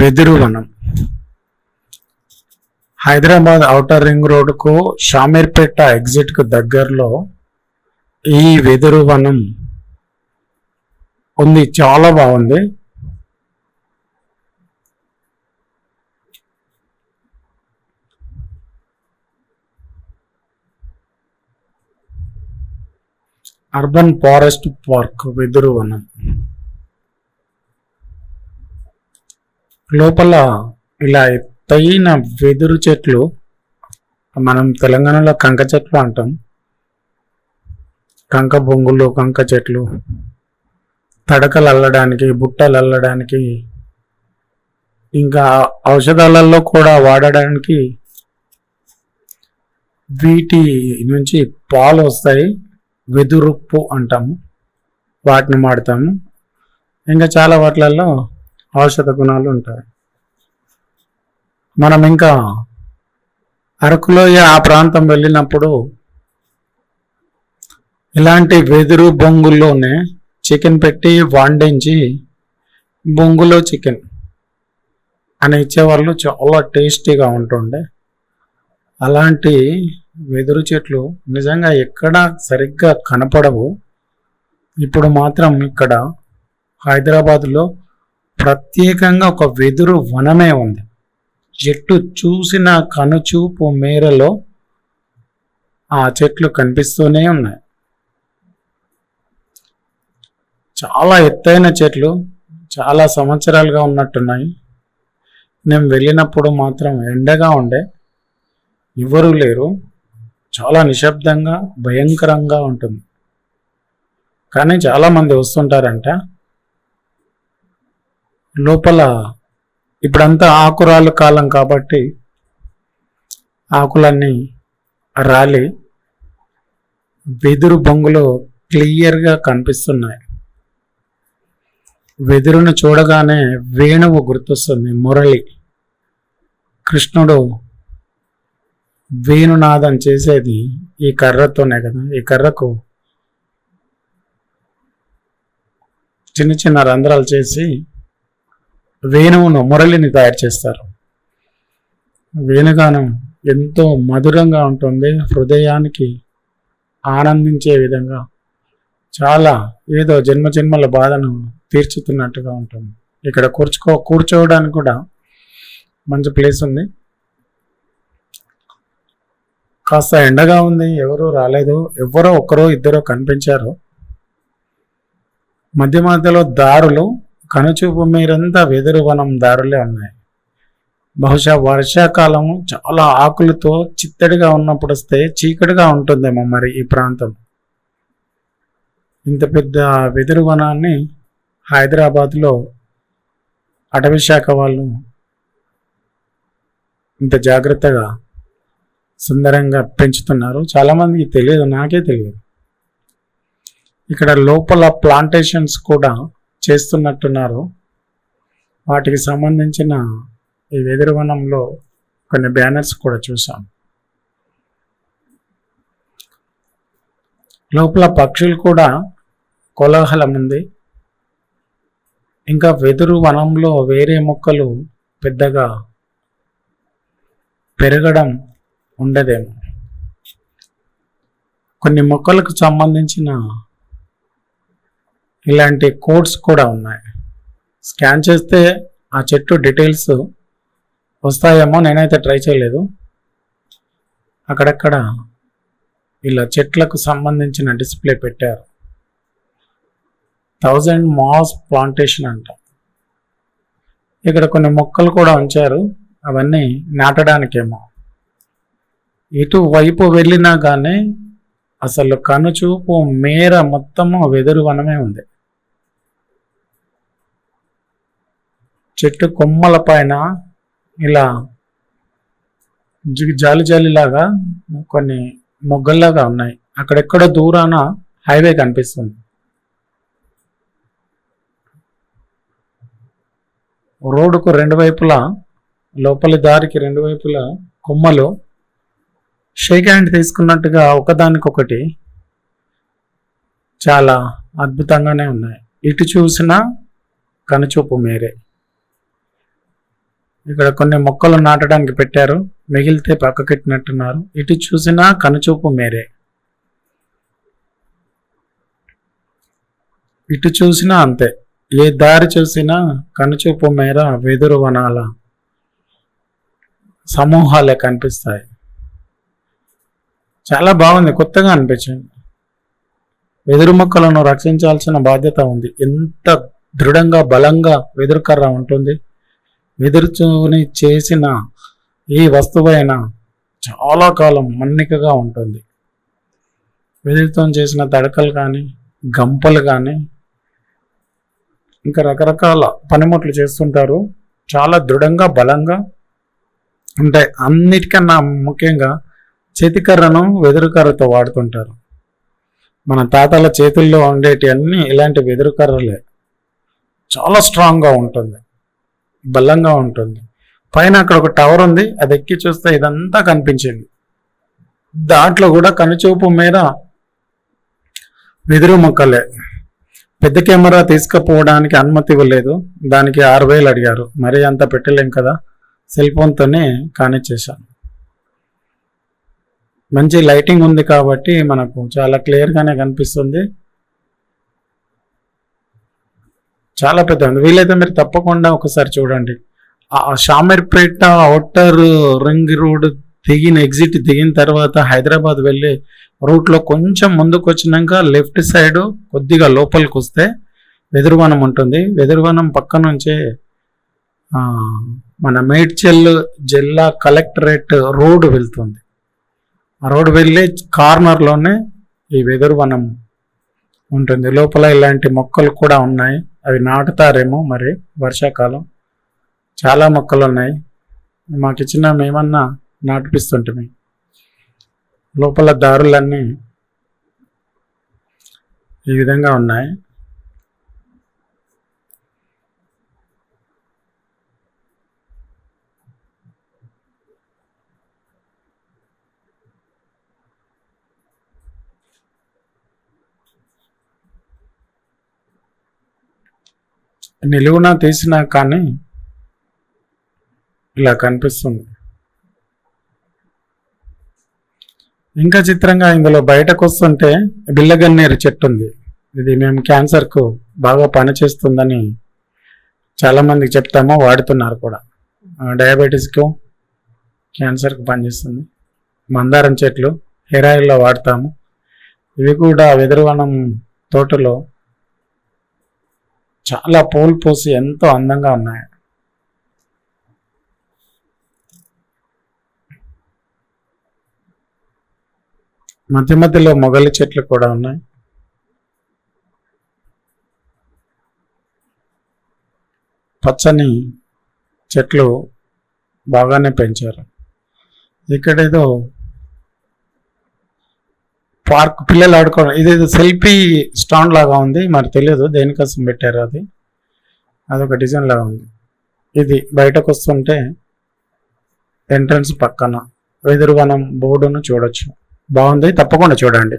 వెదురు వనం Hyderabad outer ring రోడ్డుకు షామీర్పేట ఎగ్జిట్కు దగ్గరలో ఈ వెదురు వనం ఉంది. చాలా బాగుంది. అర్బన్ ఫారెస్ట్ పార్క్ వెదురు వనం లోపల ఇలా ఎత్తైన వెదురు చెట్లు మనం తెలంగాణలో కంక చెట్లు అంటాం. కంక బొంగులు కంక చెట్లు. తడకలు అల్లడానికి బుట్టలు అల్లడానికి ఇంకా ఔషధాలలో కూడా వాడడానికి వీటి నుంచి పాలు వస్తాయి. వెదురుప్పు అంటాము వాటిని వాడతాము. ఇంకా చాలా వాటిలలో ఔషధ గుణాలు ఉంటాయి. మనం ఇంకా అరకులోయ ఆ ప్రాంతం వెళ్ళినప్పుడు ఇలాంటి వెదురు బొంగుల్లోనే చికెన్ పెట్టి వండించి బొంగులో చికెన్ అని ఇచ్చేవాళ్ళు చాలా టేస్టీగా ఉంటుండే. అలాంటి వెదురు చెట్లు నిజంగా ఎక్కడ సరిగ్గా కనపడవు. ఇప్పుడు మాత్రం ఇక్కడ హైదరాబాద్లో ప్రత్యేకంగా ఒక వెదురు వనమే ఉంది. చెట్టు చూసిన కనుచూపు మేరలో ఆ చెట్లు కనిపిస్తూనే ఉన్నాయి. చాలా ఎత్తైన చెట్లు చాలా సంవత్సరాలుగా ఉన్నట్టున్నాయి. నేను వెళ్ళినప్పుడు మాత్రం ఎండగా ఉండే. ఎవరూ లేరు. చాలా నిశ్శబ్దంగా భయంకరంగా ఉంటుంది. కానీ చాలామంది వస్తుంటారంట. లోపల ఇప్పుడంతా ఆకురాలు కాలం కాబట్టి ఆకులన్నీ రాలి వెదురు బొంగులు క్లియర్గా కనిపిస్తున్నాయి. వెదురును చూడగానే వేణువు గుర్తొస్తుంది మురళి. కృష్ణుడు వేణునాదం చేసేది ఈ కర్రతోనే కదా. ఈ కర్రకు చిన్న చిన్న రంధ్రాలు చేసి వేణువును మురళిని తయారు చేస్తారు. వేణుగానం ఎంతో మధురంగా ఉంటుంది. హృదయానికి ఆనందించే విధంగా చాలా ఏదో జన్మ జన్మల బాధను తీర్చుతున్నట్టుగా ఉంటుంది. ఇక్కడ కూర్చుకో కూర్చోవడానికి కూడా మంచి ప్లేస్ ఉంది. కాస్త ఎండగా ఉంది. ఎవరూ రాలేదు. ఎవరో ఒక్కరో ఇద్దరో కనిపించారు. మధ్య మధ్యలో దారులు కనుచూపు మీరంతా వెదురు వనం దారులే ఉన్నాయి. బహుశా వర్షాకాలం చాలా ఆకులతో చిత్తడిగా ఉన్నప్పుడు వస్తే చీకటిగా ఉంటుందేమో మరి ఈ ప్రాంతం. ఇంత పెద్ద వెదురు వనాన్ని హైదరాబాద్లో అటవీ శాఖ వాళ్ళు ఇంత జాగ్రత్తగా సుందరంగా పెంచుతున్నారు. చాలామందికి తెలియదు నాకే తెలియదు. ఇక్కడ లోపల ప్లాంటేషన్స్ కూడా చేస్తున్నట్టున్నారు. వాటికి సంబంధించిన ఈ వెదురు వనంలో కొన్ని బ్యానర్స్ కూడా చూసాం లోపల పక్షులు కూడా కోలాహలం ఉంది. ఇంకా వెదురు వనంలో వేరే మొక్కలు పెద్దగా పెరగడం ఉండదేమో. కొన్ని మొక్కలకు సంబంధించిన ఇలాంటి కోడ్స్ కూడా ఉన్నాయి. స్కాన్ చేస్తే ఆ చెట్టు డీటెయిల్స్ వస్తాయేమో నేనైతే ట్రై చేయలేదు. అక్కడక్కడ ఇలా చెట్లకు సంబంధించిన డిస్ప్లే పెట్టారు. థౌజండ్ మాస్ ప్లాంటేషన్ అంట. ఇక్కడ కొన్ని మొక్కలు కూడా ఉంచారు. అవన్నీ నాటడానికేమో. ఇటు వైపు వెళ్ళినా కానీ అసలు కనుచూపు మేర మొత్తము వెదురు వనమే ఉంది. చెట్టు కొమ్మల పైన ఇలా జి- జాలి జాలిలాగా కొన్ని మొగ్గల్లాగా ఉన్నాయి. అక్కడెక్కడ దూరాన హైవే కనిపిస్తుంది. రోడ్డుకు రెండు వైపులా లోపలి దారికి రెండు వైపులా కొమ్మలు షేక్ హ్యాండ్ తీసుకున్నట్టుగా ఒకదానికొకటి చాలా అద్భుతంగానే ఉన్నాయి. ఇటు చూసినా కనుచూపు మేరే. ఇక్కడ కొన్ని మొక్కలు నాటడానికి పెట్టారు. మిగిలితే పక్కకెట్టినట్టున్నారు. ఇటు చూసినా కనుచూపు మేరే. ఇటు చూసినా అంతే. ఏ దారి చూసినా కనుచూపు మేర వెదురు వనాల సమూహాలే కనిపిస్తాయి. చాలా బాగుంది. కొత్తగా అనిపించింది. వెదురు మొక్కలను రక్షించాల్సిన బాధ్యత ఉంది. ఎంత దృఢంగా బలంగా వెదురుకర్ర ఉంటుంది. వెదురుచుని చేసిన ఈ వస్తువైన చాలా కాలం మన్నికగా ఉంటుంది. వెదురుతో చేసిన తడకలు కానీ గంపలు కానీ ఇంకా రకరకాల పనిముట్లు చేస్తుంటారు. చాలా దృఢంగా బలంగా ఉంటాయి అన్నిటికన్నా ముఖ్యంగా చేతికర్రను వెదురు కర్రతో వాడుతుంటారు. మన తాతల చేతుల్లో ఉండేటి అన్నీ ఇలాంటి వెదురు కర్రలే చాలా స్ట్రాంగ్గా ఉంటుంది. బలంగా ఉంటుంది. పైన అక్కడ ఒక టవర్ ఉంది. అది ఎక్కి చూస్తే ఇదంతా కనిపించింది. దాంట్లో కూడా కనుచూపు మీద వెదురు మొక్కలే. పెద్ద కెమెరా తీసుకుపోవడానికి అనుమతి ఇవ్వలేదు. దానికి ఆరు వేలు అడిగారు. మరి అంత పెట్టలేం కదా. సెల్ ఫోన్తోనే కానిచ్చేసాను మంచి లైటింగ్ ఉంది కాబట్టి మనకు చాలా క్లియర్గానే కనిపిస్తుంది. చాలా పెద్ద ఉంది. వీలైతే మీరు తప్పకుండా ఒకసారి చూడండి. ఆ షామీర్పేట అవుటర్ రింగ్ రోడ్ దిగిన ఎగ్జిట్ దిగిన తర్వాత హైదరాబాద్ వెళ్ళే రూట్లో కొంచెం ముందుకు వచ్చినాక లెఫ్ట్ సైడ్ కొద్దిగా లోపలికి వస్తే వెదురువనం ఉంటుంది. వెదురువనం పక్క నుంచే మన మేడ్చల్ జిల్లా కలెక్టరేట్ రోడ్ వెళ్తుంది. ఆ రోడ్ వెళ్ళే కార్నర్లోనే ఈ వెదురువనం ఉంటుంది. లోపల ఇలాంటి మొక్కలు కూడా ఉన్నాయి. అవి నాటుతారేమో మరి వర్షాకాలం. చాలా మొక్కలు ఉన్నాయి. మాకు ఇచ్చిన మేమన్నా నాటిపిస్తుంటే లోపల దారులన్నీ ఈ విధంగా ఉన్నాయి. నిలువున తీసినా కానీ ఇలా కనిపిస్తుంది. ఇంకా చిత్రంగా ఇందులో బయటకు వస్తుంటే బిల్లగన్నేరు చెట్టు ఉంది ఇది మేము క్యాన్సర్కు బాగా పనిచేస్తుందని చాలామందికి చెప్తాము వాడుతున్నారు కూడా. డయాబెటీస్కు క్యాన్సర్కు పనిచేస్తుంది. మందారం చెట్లు హెయిర్ ఆయిల్లో వాడతాము. ఇవి కూడా వెదురువనం తోటలో చాలా పూలు పూసి ఎంతో అందంగా ఉన్నాయి. మధ్య మధ్యలో మొగలి చెట్లు కూడా ఉన్నాయి. పచ్చని చెట్లు బాగానే పెంచారు. ఇక్కడ ఏదో పార్క్ పిల్లలు ఆడుకోవడం ఇదేదో సెల్ఫీ స్టాండ్ లాగా ఉంది మరి తెలియదు దేనికోసం పెట్టారు అది. అదొక డిజైన్ లాగా ఉంది. ఇది బయటకు వస్తుంటే ఎంట్రన్స్ పక్కన వెదురువనం బోర్డును చూడొచ్చు. బాగుంది తప్పకుండా చూడండి.